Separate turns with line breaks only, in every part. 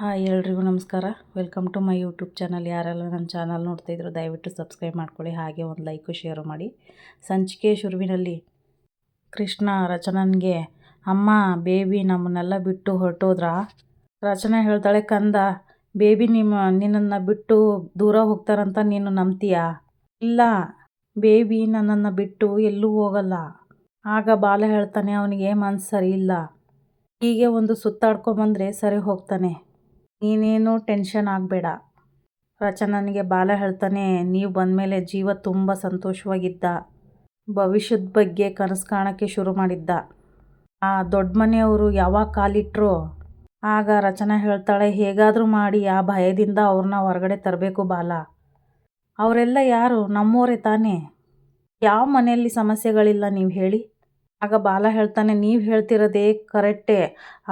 Hi ಎಲ್ರಿಗೂ ನಮಸ್ಕಾರ. Welcome to my YouTube channel ಯಾರೆಲ್ಲ ನನ್ನ ಚಾನಲ್ ನೋಡ್ತಾಯಿದ್ರು ದಯವಿಟ್ಟು ಸಬ್ಸ್ಕ್ರೈಬ್ ಮಾಡ್ಕೊಳ್ಳಿ, ಹಾಗೆ ಒಂದು ಲೈಕು ಶೇರು ಮಾಡಿ. ಸಂಚಿಕೆ ಶುರುವಿನಲ್ಲಿ ಕೃಷ್ಣ ರಚನನ್ಗೆ, ಅಮ್ಮ ಬೇಬಿ ನಮ್ಮನ್ನೆಲ್ಲ ಬಿಟ್ಟು ಹೊರಟೋದ್ರಾ? ರಚನೆ ಹೇಳ್ತಾಳೆ, ಕಂದ ಬೇಬಿ ನಿಮ್ಮ, ನಿನ್ನನ್ನು ಬಿಟ್ಟು ದೂರ ಹೋಗ್ತಾರಂತ ನೀನು ನಂಬ್ತೀಯಾ? ಇಲ್ಲ ಬೇಬಿ ನನ್ನನ್ನು ಬಿಟ್ಟು ಎಲ್ಲೂ ಹೋಗಲ್ಲ. ಆಗ ಬಾಲ ಹೇಳ್ತಾನೆ, ಅವನಿಗೆ ಮನಸ್ಸು ಸರಿ ಇಲ್ಲ ಹೀಗೆ ಒಂದು ಸುತ್ತಾಡ್ಕೊಂಬಂದರೆ ಸರಿ ಹೋಗ್ತಾನೆ. ನೀನೇನು ಟೆನ್ಷನ್ ಆಗಬೇಡ. ರಚನನಿಗೆ ಬಾಲ ಹೇಳ್ತಾನೆ, ನೀವು ಬಂದಮೇಲೆ ಜೀವ ತುಂಬ ಸಂತೋಷವಾಗಿದ್ದ. ಭವಿಷ್ಯದ ಬಗ್ಗೆ ಕನಸು ಕಾಣೋಕ್ಕೆ ಶುರು ಮಾಡಿದ್ದ. ಆ ದೊಡ್ಡ ಮನೆಯವರು ಯಾವಾಗ ಕಾಲಿಟ್ಟರು ಆಗ ರಚನಾ ಹೇಳ್ತಾಳೆ, ಹೇಗಾದರೂ ಮಾಡಿ, ಆ ಭಯದಿಂದ ಅವ್ರನ್ನ ಹೊರಗಡೆ ತರಬೇಕು ಬಾಲ. ಅವರೆಲ್ಲ ಯಾರು? ನಮ್ಮವರೇ ತಾನೇ? ಯಾವ ಮನೆಯಲ್ಲಿ ಸಮಸ್ಯೆಗಳಿಲ್ಲ, ನೀವು ಹೇಳಿ. ಆಗ ಬಾಲ ಹೇಳ್ತಾನೆ, ನೀವು ಹೇಳ್ತಿರೋದೇ ಕರೆಕ್ಟೇ,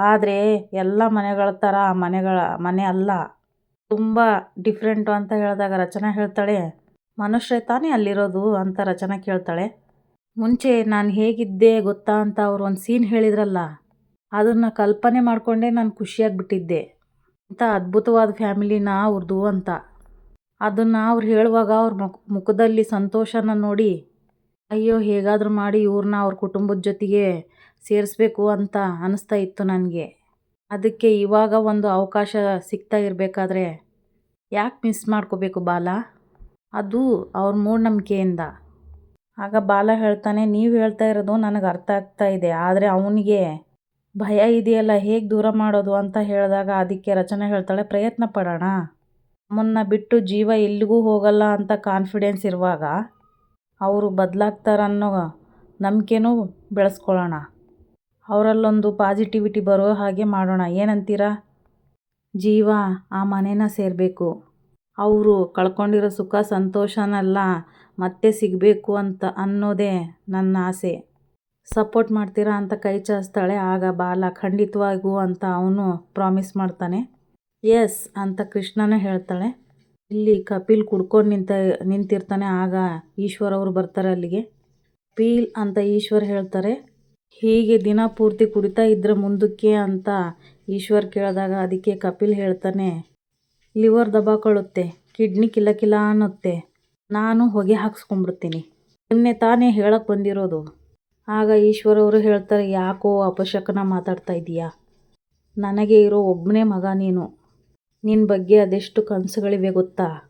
ಆದರೆ ಎಲ್ಲ ಮನೆಗಳ ಥರ ಮನೆಗಳ, ಮನೆ ಅಲ್ಲ. ತುಂಬ ಡಿಫ್ರೆಂಟು ಅಂತ ಹೇಳಿದಾಗ ರಚನಾ ಹೇಳ್ತಾಳೆ, ಮನುಷ್ಯರೇ ತಾನೇ ಅಲ್ಲಿರೋದು? ಅಂತ ರಚನಾ ಕೇಳ್ತಾಳೆ. ಮುಂಚೆ ನಾನು ಹೇಗಿದ್ದೆ ಗೊತ್ತಾ ಅಂತ ಅವ್ರು ಒಂದು ಸೀನ್ ಹೇಳಿದ್ರಲ್ಲ, ಅದನ್ನು ಕಲ್ಪನೆ ಮಾಡಿಕೊಂಡೇ ನಾನು ಖುಷಿಯಾಗಿಬಿಟ್ಟಿದ್ದೆ. ಅಂತ ಅದ್ಭುತವಾದ ಫ್ಯಾಮಿಲಿನ ಅವ್ರದ್ದು ಅಂತ. ಅದನ್ನು ಅವ್ರು ಹೇಳುವಾಗ ಅವ್ರ ಮುಖ, ಮುಖದಲ್ಲಿ ಸಂತೋಷನ ನೋಡಿ ಅಯ್ಯೋ, ಹೇಗಾದರೂ ಮಾಡಿ ಇವ್ರನ್ನ ಅವ್ರ ಕುಟುಂಬದ ಜೊತೆಗೆ ಸೇರಿಸ್ಬೇಕು ಅಂತ ಅನಿಸ್ತಾ ಇತ್ತು ನನಗೆ. ಅದಕ್ಕೆ ಇವಾಗ ಒಂದು ಅವಕಾಶ ಸಿಗ್ತಾ ಇರಬೇಕಾದ್ರೆ ಯಾಕೆ ಮಿಸ್ ಮಾಡ್ಕೋಬೇಕು ಬಾಲ? ಅದು ಅವ್ರ ಮೂಢನಂಬಿಕೆಯಿಂದ. ಆಗ ಬಾಲ ಹೇಳ್ತಾನೆ, ನೀವು ಹೇಳ್ತಾ ಇರೋದು ನನಗೆ ಅರ್ಥ ಆಗ್ತಾ ಇದೆ, ಆದರೆ ಅವನಿಗೆ ಭಯ ಇದೆಯಲ್ಲ, ಹೇಗೆ ದೂರ ಮಾಡೋದು ಅಂತ ಹೇಳಿದಾಗ ಅದಕ್ಕೆ ರಚನೆ ಹೇಳ್ತಾಳೆ, ಪ್ರಯತ್ನ ಪಡೋಣ. ಬಿಟ್ಟು ಜೀವ ಎಲ್ಲಿಗೂ ಹೋಗಲ್ಲ ಅಂತ ಕಾನ್ಫಿಡೆನ್ಸ್ ಇರುವಾಗ ಅವರು ಬದಲಾಗ್ತಾರನ್ನೋ ನಂಬಿಕೆನೂ ಬೆಳೆಸ್ಕೊಳ್ಳೋಣ. ಅವರಲ್ಲೊಂದು ಪಾಸಿಟಿವಿಟಿ ಬರೋ ಹಾಗೆ ಮಾಡೋಣ. ಏನಂತೀರಾ? ಜೀವ ಆ ಮನೇನ ಸೇರಬೇಕು. ಅವರು ಕಳ್ಕೊಂಡಿರೋ ಸುಖ ಸಂತೋಷನೆಲ್ಲ, ಮತ್ತೆ ಸಿಗಬೇಕು ಅಂತ ಅನ್ನೋದೇ ನನ್ನ ಆಸೆ. ಸಪೋರ್ಟ್ ಮಾಡ್ತೀರಾ ಅಂತ ಕೈ ಚಾಚ್ತಾಳೆ. ಆಗ ಬಾಲ ಖಂಡಿತವಾಗೂ ಅಂತ ಅವನು ಪ್ರಾಮಿಸ್ ಮಾಡ್ತಾನೆ. ಎಸ್ ಅಂತ ಕೃಷ್ಣನೇ ಹೇಳ್ತಾಳೆ. ಇಲ್ಲಿ ಕಪಿಲ್ ಕುಡ್ಕೊಂಡು ನಿಂತ, ನಿಂತಿರ್ತಾನೆ. ಆಗ ಈಶ್ವರ್ ಅವರು ಬರ್ತಾರೆ ಅಲ್ಲಿಗೆ. ಪೀಲ್ ಅಂತ ಈಶ್ವರ್ ಹೇಳ್ತಾರೆ. ಹೀಗೆ ದಿನ ಪೂರ್ತಿ ಕುಡಿತಾ ಇದ್ರೆ ಮುಂದಕ್ಕೆ ಅಂತ ಈಶ್ವರ್ ಕೇಳಿದಾಗ ಅದಕ್ಕೆ ಕಪಿಲ್ ಹೇಳ್ತಾನೆ, ಲಿವರ್ ದಬಾಕೊಳ್ಳುತ್ತೆ ಕಿಡ್ನಿ ಕಿಲ ಕಿಲ ಅನ್ನುತ್ತೆ. ನಾನು ಹೊಗೆ ಹಾಕ್ಸ್ಕೊಂಡ್ಬಿಡ್ತೀನಿ. ನಿನ್ನೆ ತಾನೇ ಹೇಳಕ್ಕೆ ಬಂದಿರೋದು. ಆಗ ಈಶ್ವರ್ ಅವರು ಹೇಳ್ತಾರೆ, ಯಾಕೋ ಅಪಶಕನ ಮಾತಾಡ್ತಾ ಇದೀಯಾ? ನನಗೆ ಇರೋ ಒಬ್ಬನೇ ಮಗ ನೀನು. ನಿನ್ನ ಬಗ್ಗೆ ಅದೆಷ್ಟು ಕನಸುಗಳಿವೆ ಗೊತ್ತಾ?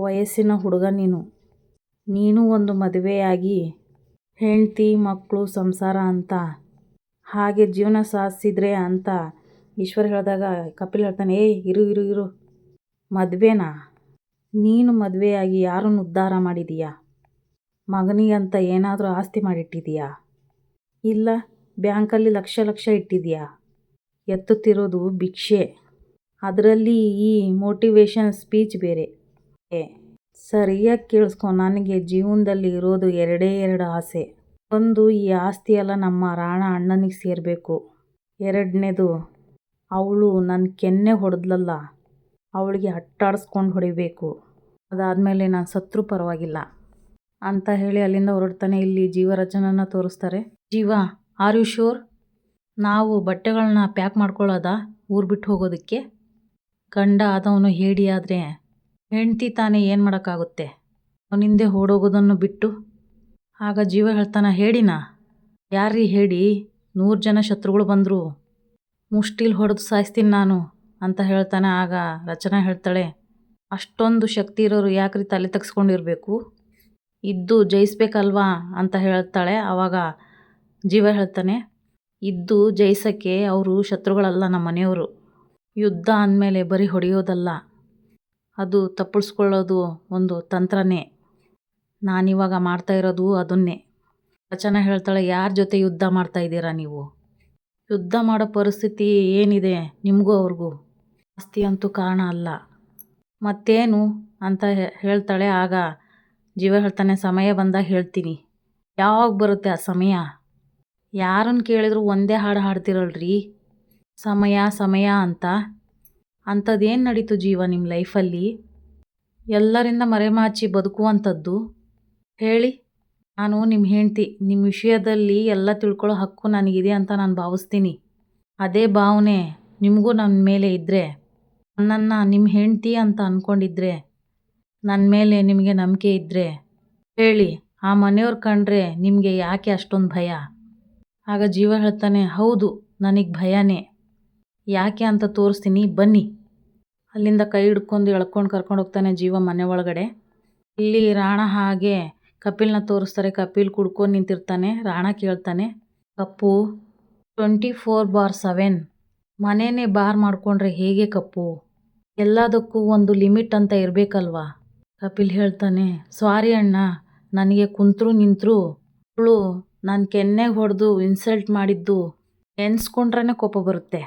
ವಯಸ್ಸಿನ ಹುಡುಗ ನೀನು. ನೀನು ಒಂದು ಮದುವೆಯಾಗಿ ಹೆಂಡ್ತಿ ಮಕ್ಕಳು ಸಂಸಾರ ಅಂತ. ಹಾಗೆ ಜೀವನ ಸಾಧಿಸಿದ್ರೆ ಅಂತ ಈಶ್ವರ್ ಹೇಳಿದಾಗ ಕಪಿಲ್ ಹೇಳ್ತಾನೆ, ಏಯ್, ಇರು ಇರು ಇರು. ಮದುವೆನಾ? ನೀನು ಮದುವೆಯಾಗಿ ಯಾರನ್ನು ಉದ್ಧಾರ ಮಾಡಿದೀಯಾ? ಮಗನಿಗಂತ ಏನಾದರೂ ಆಸ್ತಿ ಮಾಡಿಟ್ಟಿದೀಯಾ? ಇಲ್ಲ, ಬ್ಯಾಂಕಲ್ಲಿ ಲಕ್ಷ ಲಕ್ಷ ಇಟ್ಟಿದೀಯಾ? ಎತ್ತುತ್ತಿರೋದು ಭಿಕ್ಷೆ. ಅದರಲ್ಲಿ ಈ ಮೋಟಿವೇಶನ್ ಸ್ಪೀಚ್ ಬೇರೆ. ಸರಿಯಾಗಿ ಕೇಳಿಸ್ಕೊ, ನನಗೆ ಜೀವನದಲ್ಲಿ ಇರೋದು ಎರಡೇ ಎರಡು ಆಸೆ. ಒಂದು, ಈ ಆಸ್ತಿ ಆಸ್ತಿಯೆಲ್ಲ ನಮ್ಮ ರಾಣ ಅಣ್ಣನಿಗೆ ಸೇರಬೇಕು. ಎರಡನೇದು, ಅವಳು ನನ್ನ ಕೆನ್ನೆ ಹೊಡೆದ್ಲಲ್ಲ, ಅವಳಿಗೆ ಅಟ್ಟಾಡಿಸ್ಕೊಂಡು ಹೊಡಿಬೇಕು. ಅದಾದಮೇಲೆ ನಾನು ಸತ್ರು ಪರವಾಗಿಲ್ಲ. ಅಂತ ಹೇಳಿ ಅಲ್ಲಿಂದ ಹೊರಡ್ತಾನೆ. ಇಲ್ಲಿ ಜೀವರಚನನ ತೋರಿಸ್ತಾರೆ. ಜೀವ ಆರ್ ಯು ಶೋರ್ ನಾವು ಬಟ್ಟೆಗಳನ್ನ ಪ್ಯಾಕ್ ಮಾಡ್ಕೊಳ್ಳೋದಾ ಊರು ಬಿಟ್ಟು ಹೋಗೋದಕ್ಕೆ? ಗಂಡ ಆದವನು ಹೇಳಿ ಆದರೆ ಹೆಂಡ್ತಿ ತಾನೇ ಏನು ಮಾಡೋಕ್ಕಾಗುತ್ತೆ? ಅವನಿಂದೆ ಓಡೋಗೋದನ್ನು ಬಿಟ್ಟು. ಆಗ ಜೀವ ಹೇಳ್ತಾನೆ ಹೇಳಿನಾ ಯಾರಿ ಹೇಳಿ ನೂರು ಜನ ಶತ್ರುಗಳು ಬಂದರು. ಮುಷ್ಟಿಲ್ ಹೊಡೆದು ಸಾಯಿಸ್ತೀನಿ ನಾನು, ಅಂತ ಹೇಳ್ತಾನೆ. ಆಗ ರಚನಾ ಹೇಳ್ತಾಳೆ, ಅಷ್ಟೊಂದು ಶಕ್ತಿ ಇರೋರು ಯಾಕ್ರಿ ತಲೆ ತೆಗೆಸ್ಕೊಂಡಿರಬೇಕು? ಇದ್ದು ಜಯಿಸ್ಬೇಕಲ್ವಾ? ಅಂತ ಹೇಳ್ತಾಳೆ. ಆವಾಗ ಜೀವ ಹೇಳ್ತಾನೆ, ಇದ್ದು ಜಯಿಸೋಕ್ಕೆ ಅವರು ಶತ್ರುಗಳಲ್ಲ ನಮ್ಮ ಮನೆಯವರು ಯುದ್ಧ ಅಂದಮೇಲೆ ಬರೀ ಹೊಡೆಯೋದಲ್ಲ. ಅದು ತಪ್ಪಿಸ್ಕೊಳ್ಳೋದು ಒಂದು ತಂತ್ರನೇ. ನಾನಿವಾಗ ಮಾಡ್ತಾ ಇರೋದು ಅದನ್ನೇ. ರಚನಾ ಹೇಳ್ತಾಳೆ, ಯಾರ ಜೊತೆ ಯುದ್ಧ ಮಾಡ್ತಾ ಇದ್ದೀರಾ ನೀವು? ಯುದ್ಧ ಮಾಡೋ ಪರಿಸ್ಥಿತಿ ಏನಿದೆ ನಿಮಗೂ ಅವ್ರಿಗೂ? ಆಸ್ತಿ ಅಂತೂ ಕಾರಣ ಅಲ್ಲ. ಮತ್ತೇನು ಅಂತ ಹೇಳ್ತಾಳೆ, ಆಗ ಜೀವ ಹೇಳ್ತಾನೆ, ಸಮಯ ಬಂದಾಗ ಹೇಳ್ತೀನಿ. ಯಾವಾಗ ಬರುತ್ತೆ ಆ ಸಮಯ? ಯಾರನ್ನು ಕೇಳಿದ್ರು ಒಂದೇ ಹಾಡು ಹಾಡ್ತಿರಲ್ರಿ? ಸಮಯ ಸಮಯ ಅಂತ. ಅಂಥದ್ದೇನು ನಡೀತು ಜೀವ ನಿಮ್ಮ ಲೈಫಲ್ಲಿ? ಎಲ್ಲರಿಂದ ಮರೆಮಾಚಿ ಬದುಕುವಂಥದ್ದು? ಹೇಳಿ. ನಾನು ನಿಮ್ಮ ಹೆಂಡ್ತಿ ನಿಮ್ಮ ವಿಷಯದಲ್ಲಿ ಎಲ್ಲ ತಿಳ್ಕೊಳ್ಳೋ ಹಕ್ಕು ನನಗಿದೆ ಅಂತ ನಾನು ಭಾವಿಸ್ತೀನಿ. ಅದೇ ಭಾವನೆ ನಿಮಗೂ ನನ್ನ ಮೇಲೆ ಇದ್ದರೆ ನನ್ನನ್ನು ನಿಮ್ಮ ಹೆಂಡತಿ ಅಂತ ಅಂದ್ಕೊಂಡಿದ್ರೆ ನನ್ನ ಮೇಲೆ ನಿಮಗೆ ನಂಬಿಕೆ ಇದ್ದರೆ ಹೇಳಿ, ಆ ಮನೆಯವ್ರು ಕಂಡ್ರೆ ನಿಮಗೆ ಯಾಕೆ ಅಷ್ಟೊಂದು ಭಯ? ಆಗ ಜೀವ ಹೇಳ್ತಾನೆ, ಹೌದು, ನನಗೆ ಭಯನೇ. ಯಾಕೆ ಅಂತ ತೋರಿಸ್ತೀನಿ, ಬನ್ನಿ. ಅಲ್ಲಿಂದ ಕೈ ಹಿಡ್ಕೊಂಡು ಎಳ್ಕೊಂಡು ಕರ್ಕೊಂಡು ಹೋಗ್ತಾನೆ ಜೀವ ಮನೆ ಒಳಗಡೆ. ಇಲ್ಲಿ ರಾಣ ಹಾಗೆ ಕಪಿಲ್ನ ತೋರಿಸ್ತಾರೆ. ಕಪಿಲ್ ಕುಡ್ಕೊಂಡು ನಿಂತಿರ್ತಾನೆ, ರಾಣ ಕೇಳ್ತಾನೆ, ಕಪ್ಪು ಟ್ವೆಂಟಿ ಫೋರ್ ಬಾರ್ ಸೆವೆನ್ ಮನೆಯೇ ಬಾರ್ ಮಾಡಿಕೊಂಡ್ರೆ ಹೇಗೆ ಕಪ್ಪು? ಎಲ್ಲದಕ್ಕೂ ಒಂದು ಲಿಮಿಟ್ ಅಂತ ಇರಬೇಕಲ್ವಾ? ಕಪಿಲ್ ಹೇಳ್ತಾನೆ ಸಾರಿ ಅಣ್ಣ, ನನಗೆ ಕುಂತ್ರು ನಿಂತರು. ಅವಳು ನಾನು ಕೆನ್ನೆಗೆ ಹೊಡೆದು ಇನ್ಸಲ್ಟ್ ಮಾಡಿದ್ದು. ನೆನೆಸ್ಕೊಂಡ್ರೇ ಕೋಪ ಬರುತ್ತೆ.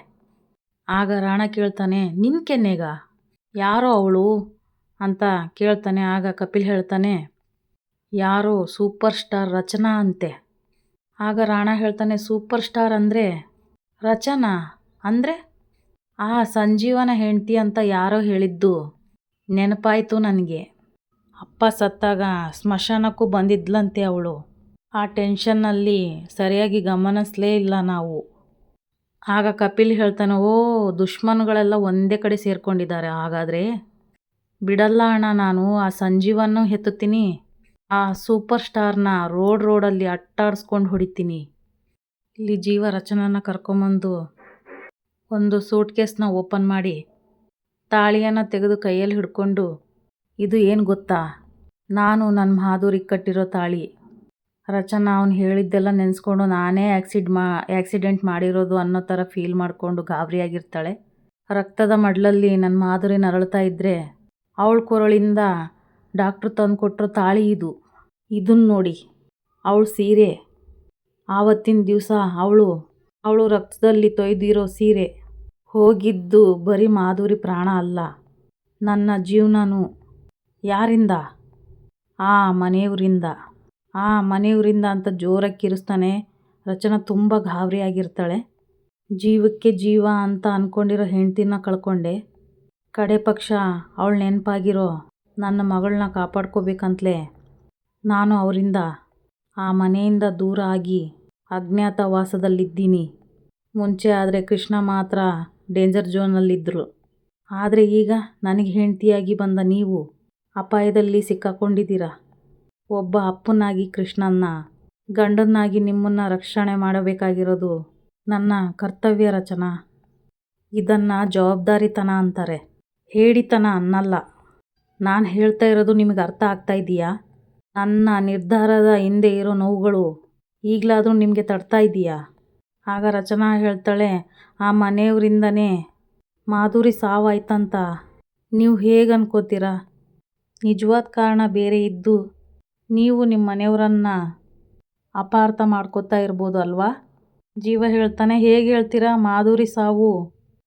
ಆಗ ರಾಣ ಕೇಳ್ತಾನೆ ನಿನ್ನ ಕೆನ್ನೆಗ? ಯಾರೋ ಅವಳು? ಅಂತ ಕೇಳ್ತಾನೆ. ಆಗ ಕಪಿಲ್ ಹೇಳ್ತಾನೆ, ಯಾರೋ ಸೂಪರ್ ಸ್ಟಾರ್ ರಚನಾ ಅಂತೆ. ಆಗ ರಾಣ ಹೇಳ್ತಾನೆ, ಸೂಪರ್ ಸ್ಟಾರ್ ಅಂದರೆ? ರಚನಾ ಅಂದರೆ? ಆ ಸಂಜೀವನ ಹೆಂಡತಿ ಅಂತ ಯಾರೋ ಹೇಳಿದ್ದು. ನೆನಪಾಯಿತು ನನಗೆ. ಅಪ್ಪ ಸತ್ತಾಗ ಸ್ಮಶಾನಕ್ಕೂ ಬಂದಿದ್ಲಂತೆ ಅವಳು. ಆ ಟೆನ್ಷನ್ನಲ್ಲಿ ಸರಿಯಾಗಿ ಗಮನಿಸಲೇ ಇಲ್ಲ ನಾವು. ಆಗ ಕಪಿಲ್ ಹೇಳ್ತಾನೆ, ಓ ದುಶ್ಮನ್ಗಳೆಲ್ಲ ಒಂದೇ ಕಡೆ ಸೇರ್ಕೊಂಡಿದ್ದಾರೆ, ಹಾಗಾದರೆ? ಬಿಡಲ್ಲ ಅಣ್ಣ ನಾನು, ಆ ಸಂಜೀವನ್ನು ಹೆತ್ತುತ್ತೀನಿ. ಆ ಸೂಪರ್ ಸ್ಟಾರ್ನ ರೋಡ್ ರೋಡಲ್ಲಿ ಅಟ್ಟಾಡಿಸ್ಕೊಂಡು ಹೊಡಿತೀನಿ. ಇಲ್ಲಿ ಜೀವ ರಚನನ ಕರ್ಕೊಂಬಂದು ಒಂದು ಸೂಟ್ ಕೇಸ್ನ ಓಪನ್ ಮಾಡಿ, ತಾಳಿಯನ್ನು ತೆಗೆದು ಕೈಯಲ್ಲಿ ಹಿಡ್ಕೊಂಡು, ಇದು ಏನು ಗೊತ್ತಾ? ನಾನು ನನ್ನ ಮಾದೂರಿಗೆ ಕಟ್ಟಿರೋ ತಾಳಿ. ರಚನಾ ಅವ್ನು ಹೇಳಿದ್ದೆಲ್ಲ ನೆನೆಸ್ಕೊಂಡು ನಾನೇ ಆ್ಯಕ್ಸಿಡ್ ಮಾ ಆ್ಯಕ್ಸಿಡೆಂಟ್ ಮಾಡಿರೋದು ಅನ್ನೋ ಥರ ಫೀಲ್ ಮಾಡಿಕೊಂಡು ಗಾಬರಿಯಾಗಿರ್ತಾಳೆ ರಕ್ತದ ಮಡ್ಲಲ್ಲಿ ನನ್ನ ಮಾಧುರಿ ನರಳ್ತಾ ಇದ್ದರೆ ಅವಳ ಕೊರಳಿಂದ ಡಾಕ್ಟ್ರ್ ತಂದು ಕೊಟ್ಟರು ತಾಳಿ ಇದು. ಇದನ್ನು ನೋಡಿ, ಅವಳ ಸೀರೆ. ಆವತ್ತಿನ ದಿವಸ ಅವಳು ಅವಳು ರಕ್ತದಲ್ಲಿ ತೊಯ್ದಿರೋ ಸೀರೆ. ಹೋಗಿದ್ದು ಬರೀ ಮಾಧುರಿ ಪ್ರಾಣ ಅಲ್ಲ, ನನ್ನ ಜೀವನನು. ಯಾರಿಂದ? ಆ ಮನೆಯವರಿಂದ. ಆ ಮನೆಯವರಿಂದ ಅಂತ ಜೋರಾಗಿ ಕಿರಿಸ್ತಾನೆ ರಚನಾ ತುಂಬ ಗಾಬರಿಯಾಗಿರ್ತಾಳೆ. ಜೀವಕ್ಕೆ ಜೀವ ಅಂತ ಅಂದ್ಕೊಂಡಿರೋ ಹೆಂಡ್ತಿನ ಕಳ್ಕೊಂಡೆ. ಕಡೆ ಪಕ್ಷ, ಅವಳು ನೆನಪಾಗಿರೋ ನನ್ನ ಮಗಳನ್ನ ಕಾಪಾಡ್ಕೋಬೇಕಂತಲೇ ನಾನು ಅವರಿಂದ ಆ ಮನೆಯಿಂದ ದೂರ ಆಗಿ ಅಜ್ಞಾತವಾಸದಲ್ಲಿದ್ದೀನಿ. ಮುಂಚೆ ಆದರೆ ಕೃಷ್ಣ ಮಾತ್ರ ಡೇಂಜರ್ ಝೋನಲ್ಲಿದ್ದರು ಆದರೆ ಈಗ ನನಗೆ ಹೆಂಡತಿಯಾಗಿ ಬಂದ ನೀವು ಅಪಾಯದಲ್ಲಿ ಸಿಕ್ಕಾಕೊಂಡಿದ್ದೀರ? ಒಬ್ಬ ಅಪ್ಪನಾಗಿ ಕೃಷ್ಣನ್ನ, ಗಂಡನ್ನಾಗಿ ನಿಮ್ಮನ್ನು ರಕ್ಷಣೆ ಮಾಡಬೇಕಾಗಿರೋದು ನನ್ನ ಕರ್ತವ್ಯ ರಚನಾ. ಇದನ್ನು ಜವಾಬ್ದಾರಿತನ ಅಂತಾರೆ. ಹೇಳಿತನ ಅನ್ನಲ್ಲ. ನಾನು ಹೇಳ್ತಾ ಇರೋದು ನಿಮಗೆ ಅರ್ಥ ಆಗ್ತಾ ಇದೆಯಾ ನನ್ನ ನಿರ್ಧಾರದ ಹಿಂದೆ ಇರೋ ನೋವುಗಳು ಈಗಲಾದರೂ ನಿಮಗೆ ತಡ್ತಾ ಇದೆಯಾ ಆಗ ರಚನಾ ಹೇಳ್ತಾಳೆ, ಆ ಮನೆಯವರಿಂದನೇ ಮಾಧುರಿ ಸಾವಾಯ್ತಂತ. ನೀವು ಹೇಗೆ ಅನ್ಕೋತೀರಾ? ನಿಜವಾದ ಕಾರಣ ಬೇರೆ ಇದ್ದು ನೀವು ನಿಮ್ಮ ಮನೆಯವರನ್ನ ಅಪಾರ್ಥ ಮಾಡ್ಕೋತಾ ಇರ್ಬೋದು ಅಲ್ವಾ? ಜೀವ ಹೇಳ್ತಾನೆ, ಹೇಗೆ ಹೇಳ್ತೀರಾ? ಮಾಧುರಿ ಸಾವು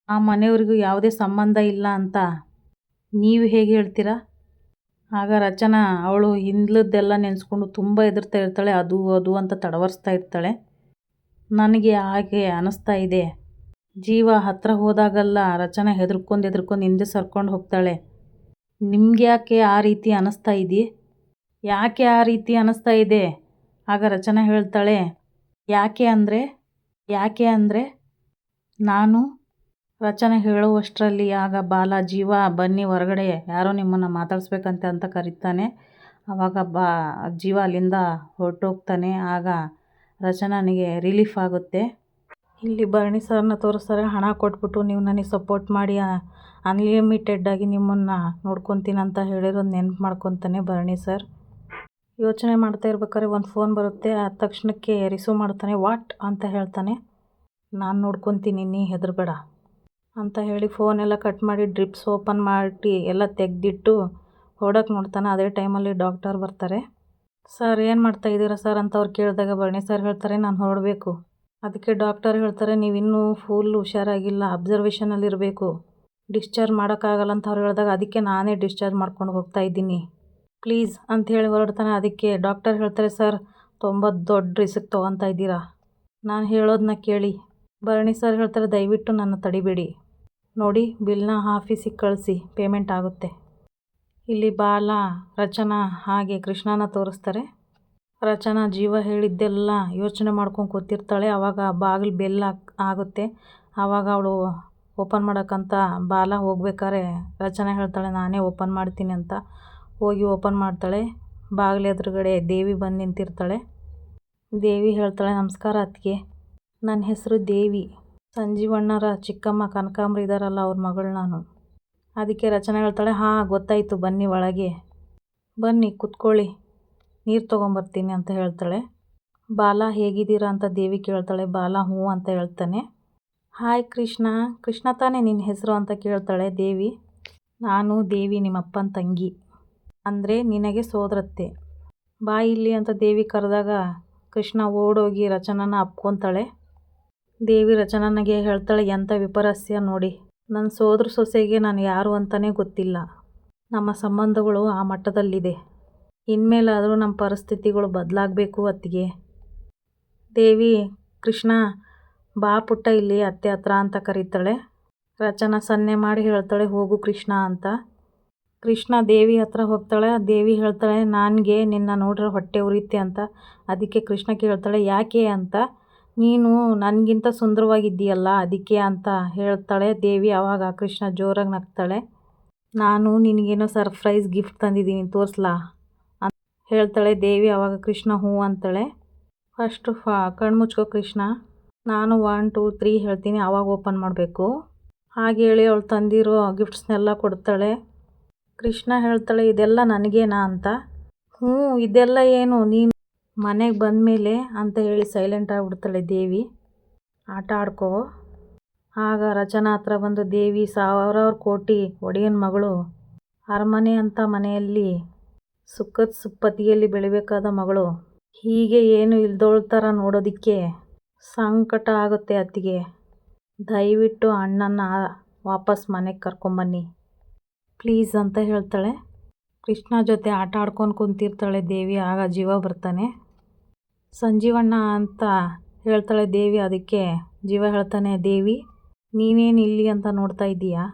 ಆ ಮನೆಯವ್ರಿಗೂ ಯಾವುದೇ ಸಂಬಂಧ ಇಲ್ಲ ಅಂತ ನೀವು ಹೇಗೆ ಹೇಳ್ತೀರಾ? ಆಗ ರಚನಾ ಅವಳು ಹಿಂದ್ಲದ್ದೆಲ್ಲ ನೆನೆಸ್ಕೊಂಡು ತುಂಬ ಹೆದರ್ತಾ ಇರ್ತಾಳೆ, ಅದು ಅದು ಅಂತ ತಡವರಿಸ್ತಾ ಇರ್ತಾಳೆ. ನನಗೆ ಹಾಗೆ ಅನ್ನಿಸ್ತಾ ಇದೆ. ಜೀವ ಹತ್ತಿರ ಹೋದಾಗೆಲ್ಲ ರಚನಾ ಹೆದರ್ಕೊಂಡು ಹೆದರ್ಕೊಂಡು ಹಿಂದೆ ಸರ್ಕೊಂಡು ಹೋಗ್ತಾಳೆ. ನಿಮ್ಗೆ ಯಾಕೆ ಆ ರೀತಿ ಅನ್ನಿಸ್ತಾ ಇದೆಯೇ? ಯಾಕೆ ಆ ರೀತಿ ಅನಿಸ್ತಾ ಇದೆ? ಆಗ ರಚನಾ ಹೇಳ್ತಾಳೆ, ಯಾಕೆ ಅಂದರೆ ಯಾಕೆ ಅಂದರೆ, ನಾನು ರಚನೆ ಹೇಳುವಷ್ಟರಲ್ಲಿ ಆಗ ಬಾಲ ಜೀವ ಬನ್ನಿ ಹೊರಗಡೆ ಯಾರೋ ನಿಮ್ಮನ್ನು ಮಾತಾಡಿಸ್ಬೇಕಂತೆ ಅಂತ ಕರೀತಾನೆ. ಆವಾಗ ಬಾ, ಜೀವ ಅಲ್ಲಿಂದ ಹೊರಟೋಗ್ತಾನೆ. ಆಗ ರಚನಾನಿಗೆ ರಿಲೀಫ್ ಆಗುತ್ತೆ. ಇಲ್ಲಿ ಭರಣಿ ಸರ್ನ ತೋರಿಸ್ತಾರೆ, ಹಣ ಕೊಟ್ಬಿಟ್ಟು ನೀವು ನನಗೆ ಸಪೋರ್ಟ್ ಮಾಡಿ ಅನ್ಲಿಮಿಟೆಡ್ಡಾಗಿ ನಿಮ್ಮನ್ನು ನೋಡ್ಕೊತೀನಿ ಅಂತ ಹೇಳಿರೋದು ನೆನ್ಪು ಮಾಡ್ಕೊತಾನೆ ಭರಣಿ ಸರ್. ಯೋಚನೆ ಮಾಡ್ತಾ ಇರ್ಬೇಕಾದ್ರೆ ಒಂದು ಫೋನ್ ಬರುತ್ತೆ ಆ ತಕ್ಷಣಕ್ಕೆ ರಿಸೀವ್ ಮಾಡ್ತಾನೆ, ವಾಟ್? ಅಂತ ಹೇಳ್ತಾನೆ. ನಾನು ನೋಡ್ಕೊತೀನಿ, ನೀ ಹೆದರಬೇಡ. ಅಂತ ಹೇಳಿ ಫೋನೆಲ್ಲ ಕಟ್ ಮಾಡಿ ಡ್ರಿಪ್ಸ್ ಓಪನ್ ಮಾಡಿ, ಎಲ್ಲ ತೆಗೆದಿಟ್ಟು ಹೊಡೋಕೆ ನೋಡ್ತಾನೆ. ಅದೇ ಟೈಮಲ್ಲಿ ಡಾಕ್ಟರ್ ಬರ್ತಾರೆ. ಸರ್ ಏನು ಮಾಡ್ತಾ ಇದ್ದೀರಾ ಸರ್ ಅಂತ ಅವ್ರು ಕೇಳಿದಾಗ ಭರಣಿ ಸರ್ ಹೇಳ್ತಾರೆ, ನಾನು ಹೊರಡಬೇಕು. ಅದಕ್ಕೆ ಡಾಕ್ಟರ್ ಹೇಳ್ತಾರೆ, ನೀವು ಇನ್ನೂ ಫುಲ್ ಹುಷಾರಾಗಿಲ್ಲ ಅಬ್ಸರ್ವೇಷನಲ್ಲಿರಬೇಕು ಡಿಸ್ಚಾರ್ಜ್ ಮಾಡೋಕ್ಕಾಗಲ್ಲ ಅಂತ ಅವ್ರು ಹೇಳಿದಾಗ, ಅದಕ್ಕೆ ನಾನೇ ಡಿಸ್ಚಾರ್ಜ್ ಮಾಡ್ಕೊಂಡು ಹೋಗ್ತಾ ಇದ್ದೀನಿ. ಪ್ಲೀಸ್ ಅಂತ ಹೇಳಿ ಹೊರಡ್ತಾನೆ. ಅದಕ್ಕೆ ಡಾಕ್ಟರ್ ಹೇಳ್ತಾರೆ, ಸರ್, ತುಂಬ ದೊಡ್ಡ ರಿಸ್ಕ್ ತೊಗೊತಾ ಇದ್ದೀರಾ? ನಾನು ಹೇಳೋದನ್ನ ಕೇಳಿ. ಭರಣಿ ಸರ್ ಹೇಳ್ತಾರೆ, ದಯವಿಟ್ಟು ನನ್ನ ತಡಿಬೇಡಿ. ನೋಡಿ, ಬಿಲ್ನ ಆಫೀಸಿಗೆ ಕಳಿಸಿ, ಪೇಮೆಂಟ್ ಆಗುತ್ತೆ. ಇಲ್ಲಿ ಬಾಲ, ರಚನಾ ಹಾಗೆ ಕೃಷ್ಣನ ತೋರಿಸ್ತಾರೆ. ರಚನಾ ಜೀವ ಹೇಳಿದ್ದೆಲ್ಲ ಯೋಚನೆ ಮಾಡ್ಕೊಂಡು ಕೂತಿರ್ತಾಳೆ. ಆವಾಗ ಬಾಗಿಲು ಬೆಲ್ಲ ಆಗುತ್ತೆ. ಆವಾಗ ಅವಳು ಓಪನ್ ಮಾಡೋಕ್ಕಂತ ಬಾಲ ಹೋಗ್ಬೇಕಾದ್ರೆ ರಚನೆ ಹೇಳ್ತಾಳೆ, ನಾನೇ ಓಪನ್ ಮಾಡ್ತೀನಿ ಅಂತ. ಹೋಗಿ ಓಪನ್ ಮಾಡ್ತಾಳೆ. ಬಾಗಿಲು ಎದುರುಗಡೆ ದೇವಿ ಬಂದು ನಿಂತಿರ್ತಾಳೆ. ದೇವಿ ಹೇಳ್ತಾಳೆ, ನಮಸ್ಕಾರ ಅತ್ತಿಗೆ. ನನ್ನ ಹೆಸರು ದೇವಿ. ಸಂಜೀವಣ್ಣರ ಚಿಕ್ಕಮ್ಮ ಕನಕಾಂಬ್ರ ಇದ್ದಾರಲ್ಲ ಅವ್ರ ಮಗಳು ನಾನು. ಅದಕ್ಕೆ ರಚನೆ ಹೇಳ್ತಾಳೆ, ಹಾಂ, ಗೊತ್ತಾಯಿತು, ಬನ್ನಿ ಒಳಗೆ. ಬನ್ನಿ, ಕುತ್ಕೊಳ್ಳಿ. ನೀರು ತೊಗೊಂಬರ್ತೀನಿ ಅಂತ ಹೇಳ್ತಾಳೆ. ಬಾಲ, ಹೇಗಿದ್ದೀರಾ? ಅಂತ ದೇವಿ ಕೇಳ್ತಾಳೆ. ಬಾಲ, ಹ್ಞೂ ಅಂತ ಹೇಳ್ತಾನೆ. ಹಾಯ್ ಕೃಷ್ಣ. ಕೃಷ್ಣ ತಾನೇ ನಿನ್ನ ಹೆಸರು? ಅಂತ ಕೇಳ್ತಾಳೆ ದೇವಿ. ನಾನು ದೇವಿ, ನಿಮ್ಮಪ್ಪನ ತಂಗಿ. ಅಂದರೆ ನಿನಗೆ ಸೋದರತ್ತೆ. ಬಾ ಇಲ್ಲಿ ಅಂತ ದೇವಿ ಕರೆದಾಗ ಕೃಷ್ಣ ಓಡೋಗಿ ರಚನನ ಅಪ್ಕೊತಾಳೆ. ದೇವಿ ರಚನನಿಗೆ ಹೇಳ್ತಾಳೆ, ಎಂಥ ವಿಪರಸ್ಯ ನೋಡಿ. ನನ್ನ ಸೋದ್ರ ಸೊಸೆಗೆ ನಾನು ಯಾರು ಅಂತಲೇ ಗೊತ್ತಿಲ್ಲ. ನಮ್ಮ ಸಂಬಂಧಗಳು ಆ ಮಟ್ಟದಲ್ಲಿದೆ. ಇನ್ಮೇಲಾದರೂ ನಮ್ಮ ಪರಿಸ್ಥಿತಿಗಳು ಬದಲಾಗಬೇಕು ಅತ್ತಿಗೆ. ದೇವಿ, ಕೃಷ್ಣ, ಬಾ ಪುಟ್ಟ ಇಲ್ಲಿ ಅತ್ತೆ ಹತ್ರ ಅಂತ ಕರೀತಾಳೆ. ರಚನಾ ಸನ್ನೆ ಮಾಡಿ ಹೇಳ್ತಾಳೆ, ಹೋಗು ಕೃಷ್ಣ ಅಂತ. ಕೃಷ್ಣ ದೇವಿ ಹತ್ರ ಹೋಗ್ತಾಳೆ, ದೇವಿ ಹೇಳ್ತಾಳೆ, ನನಗೆ ನಿನ್ನ ನೋಡ್ರೆ ಹೊಟ್ಟೆ ಉರಿಯುತ್ತೆ ಅಂತ. ಅದಕ್ಕೆ ಕೃಷ್ಣ ಕೇಳ್ತಾಳೆ, ಯಾಕೆ ಅಂತ? ನೀನು ನನಗಿಂತ ಸುಂದರವಾಗಿದ್ದೀಯಲ್ಲ, ಅದಕ್ಕೆ ಅಂತ ಹೇಳ್ತಾಳೆ, ದೇವಿ ಆವಾಗ ಕೃಷ್ಣ ಜೋರಾಗಿ ನಗ್ತಾಳೆ, ನಾನು ನಿನಗೇನೋ ಸರ್ಪ್ರೈಸ್ ಗಿಫ್ಟ್ ತಂದಿದ್ದೀನಿ, ತೋರಿಸ್ಲಾ? ಅಂತ ಹೇಳ್ತಾಳೆ, ದೇವಿ ಆವಾಗ ಕೃಷ್ಣ ಹ್ಞೂ ಅಂತಾಳೆ, ಫಸ್ಟು ಫ ಕಣ್ಣು ಮುಚ್ಕೋ ಕೃಷ್ಣ, ನಾನು ಒನ್ ಟೂ ತ್ರೀ ಹೇಳ್ತೀನಿ ಆವಾಗ ಓಪನ್ ಮಾಡಬೇಕು. ಹಾಗೆ ಹೇಳಿ ಅವಳು ತಂದಿರೋ ಗಿಫ್ಟ್ಸ್ನೆಲ್ಲ ಕೊಡ್ತಾಳೆ. ಕೃಷ್ಣ ಹೇಳ್ತಾಳೆ, ಇದೆಲ್ಲ ನನಗೇನಾ ಅಂತ? ಹ್ಞೂ, ಇದೆಲ್ಲ ಏನು? ನೀನು ಮನೆಗೆ ಬಂದಮೇಲೆ ಅಂತ ಹೇಳಿ ಸೈಲೆಂಟ್ ಆಗಿಬಿಡ್ತಾಳೆ ದೇವಿ. ಆಟ ಆಡ್ಕೋ. ಆಗ ರಚನಾ ಹತ್ರ ಬಂದು, ದೇವಿ, ಸಾವಿರಾರು ಕೋಟಿ ಒಡೆಯನ ಮಗಳು, ಅರಮನೆ ಅಂತ ಮನೆಯಲ್ಲಿ ಸುಖದ ಸುಪ್ಪತಿಯಲ್ಲಿ ಬೆಳಿಬೇಕಾದ ಮಗಳು. ಹೀಗೆ ಏನು ಇಲ್ದೋಳ ಥರ ನೋಡೋದಕ್ಕೆ ಸಂಕಟ ಆಗುತ್ತೆ ಅತ್ತಿಗೆ. ದಯವಿಟ್ಟು ಅಣ್ಣನ ವಾಪಸ್ ಮನೆಗೆ ಕರ್ಕೊಂಬನ್ನಿ. ಪ್ಲೀಸ್ ಅಂತ ಹೇಳ್ತಾಳೆ. ಕೃಷ್ಣ ಜೊತೆ ಆಟ ಆಡ್ಕೊಂಡು ಕುಂತಿರ್ತಾಳೆ. ದೇವಿ ಆಗ ಜೀವ ಬರ್ತಾನೆ. ಸಂಜೀವಣ್ಣ ಅಂತ ಹೇಳ್ತಾಳೆ ದೇವಿ, ಅದಕ್ಕೆ ಜೀವ ಹೇಳ್ತಾನೆ, ದೇವಿ, ನೀನೇನು ಇಲ್ಲಿ ಅಂತ ನೋಡ್ತಾ ಇದ್ದೀಯಾ?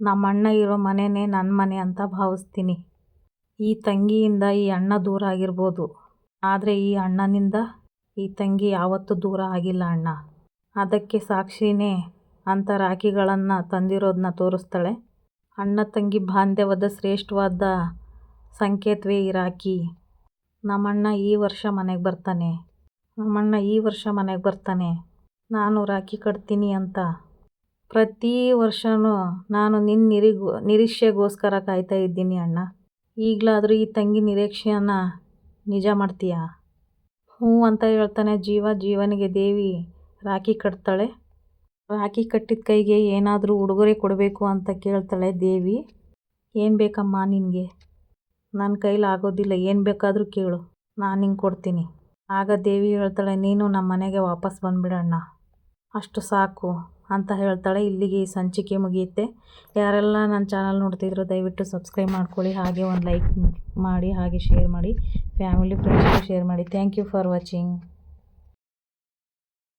ನಮ್ಮ ಅಣ್ಣ ಇರೋ ಮನೆಯೇ ನನ್ನ ಮನೆ ಅಂತ ಭಾವಿಸ್ತೀನಿ. ಈ ತಂಗಿಯಿಂದ ಈ ಅಣ್ಣ ದೂರ ಆಗಿರ್ಬೋದು. ಆದರೆ ಈ ಅಣ್ಣನಿಂದ ಈ ತಂಗಿ ಯಾವತ್ತೂ ದೂರ ಆಗಿಲ್ಲ ಅಣ್ಣ. ಅದಕ್ಕೆ ಸಾಕ್ಷಿನೇ ಅಂತ ರಾಖಿಗಳನ್ನು ತಂದಿರೋದನ್ನ ತೋರಿಸ್ತಾಳೆ. ಅಣ್ಣ ತಂಗಿ ಬಾಂಧವ್ಯದ ಶ್ರೇಷ್ಠವಾದ ಸಂಕೇತವೇ ಈ ರಾಖಿ. ನಮ್ಮಣ್ಣ ಈ ವರ್ಷ ಮನೆಗೆ ಬರ್ತಾನೆ. ನಮ್ಮಣ್ಣ ಈ ವರ್ಷ ಮನೆಗೆ ಬರ್ತಾನೆ. ನಾನು ರಾಖಿ ಕಟ್ತೀನಿ ಅಂತ. ಪ್ರತಿ ವರ್ಷವೂ ನಾನು ನಿನ್ನ ನಿರಿಗೋ, ನಿರೀಕ್ಷೆಗೋಸ್ಕರ ಕಾಯ್ತಾ ಇದ್ದೀನಿ ಅಣ್ಣ. ಈಗಲಾದರೂ ಈ ತಂಗಿ ನಿರೀಕ್ಷೆಯನ್ನು ನಿಜ ಮಾಡ್ತೀಯಾ? ಹ್ಞೂ ಅಂತ ಹೇಳ್ತಾನೆ ಜೀವ. ಜೀವನಿಗೆ ದೇವಿ ರಾಖಿ ಕಟ್ತಾಳೆ. ರಾಖಿ ಕಟ್ಟಿದ ಕೈಗೆ ಏನಾದರೂ ಉಡುಗೊರೆ ಕೊಡಬೇಕು ಅಂತ ಕೇಳ್ತಾಳೆ ದೇವಿ. ಏನು ಬೇಕಮ್ಮ ನಿನಗೆ? ನನ್ನ ಕೈಲಿ ಆಗೋದಿಲ್ಲ, ಏನು ಬೇಕಾದರೂ ಕೇಳು. ನಾನು ನಿಂಗೆ ಕೊಡ್ತೀನಿ. ಆಗ ದೇವಿ ಹೇಳ್ತಾಳೆ, ನೀನು ನಮ್ಮ ಮನೆಗೆ ವಾಪಸ್ ಬಂದುಬಿಡಣ್ಣ. ಅಷ್ಟು ಸಾಕು ಅಂತ ಹೇಳ್ತಾಳೆ. ಇಲ್ಲಿಗೆ ಈ ಸಂಚಿಕೆ ಮುಗಿಯುತ್ತೆ. ಯಾರೆಲ್ಲ ನನ್ನ ಚಾನಲ್ ನೋಡ್ತಿದ್ರು ದಯವಿಟ್ಟು ಸಬ್ಸ್ಕ್ರೈಬ್ ಮಾಡ್ಕೊಳ್ಳಿ. ಹಾಗೆ ಒಂದು ಲೈಕ್ ಮಾಡಿ, ಹಾಗೆ ಶೇರ್ ಮಾಡಿ. ಫ್ಯಾಮಿಲಿ ಫ್ರೆಂಡ್ಸ್ಗೂ ಶೇರ್ ಮಾಡಿ. Thank you for watching